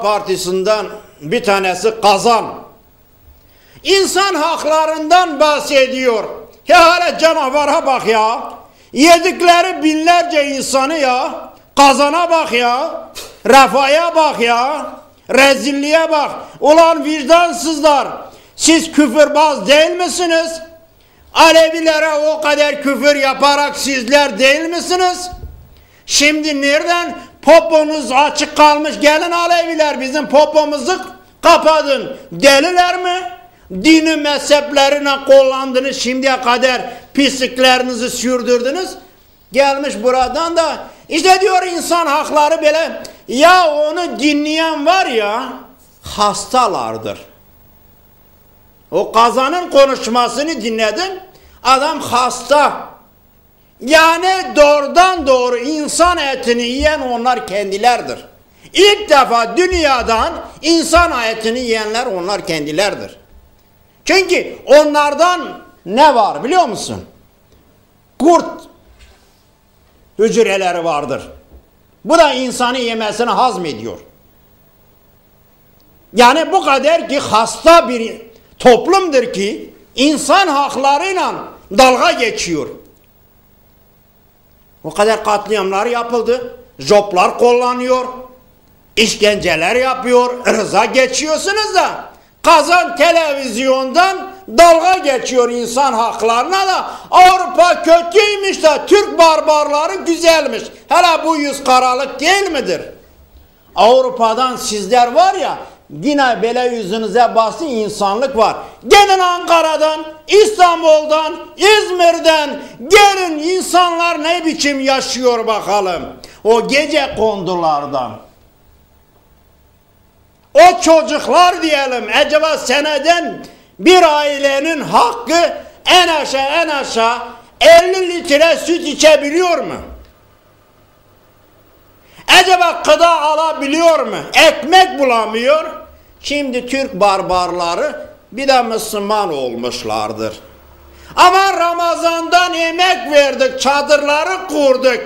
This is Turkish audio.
Partisi'nden bir tanesi Kazan. İnsan haklarından bahsediyor. Ya hala canavara bak ya. Yedikleri binlerce insanı ya. Kazana bak ya. Refaya bak ya. Rezilliğe bak. Ulan vicdansızlar. Siz küfürbaz değil misiniz? Alevilere o kadar küfür yaparak sizler değil misiniz? Şimdi nereden poponuz açık kalmış gelin Aleviler bizim popomuzu kapadın. Deliler mi? Dini mezheplerine kullandınız şimdiye kadar pisliklerinizi sürdürdünüz. Gelmiş buradan da işte diyor insan hakları böyle ya onu dinleyen var ya hastalardır. O kazanın konuşmasını dinledim. Adam hasta. Yani doğrudan doğru insan etini yiyen onlar kendilerdir. İlk defa dünyadan insan etini yiyenler onlar kendilerdir. Çünkü onlardan ne var biliyor musun? Kurt hücreleri vardır. Bu da insanı yemesini hazmediyor. Yani bu kadar ki hasta bir toplumdur ki insan haklarıyla dalga geçiyor. O kadar katliamlar yapıldı. Joplar kullanıyor. işkenceler yapıyor. Rıza geçiyorsunuz da kazan televizyondan dalga geçiyor insan haklarına da Avrupa kötüymüş de Türk barbarları güzelmiş. Hele bu yüz karalık değil midir? Avrupa'dan sizler var ya yine böyle yüzünüze basın insanlık var. Gelin Ankara'dan, İstanbul'dan, İzmir'den gelin insanlar ne biçim yaşıyor bakalım. O gece kondulardan. O çocuklar diyelim acaba seneden bir ailenin hakkı en aşağı en aşağı 50 litre süt içebiliyor mu? Acaba gıda alabiliyor mu? Ekmek bulamıyor. Şimdi Türk barbarları bir de Müslüman olmuşlardır. Ama Ramazan'dan emek verdik, çadırları kurduk.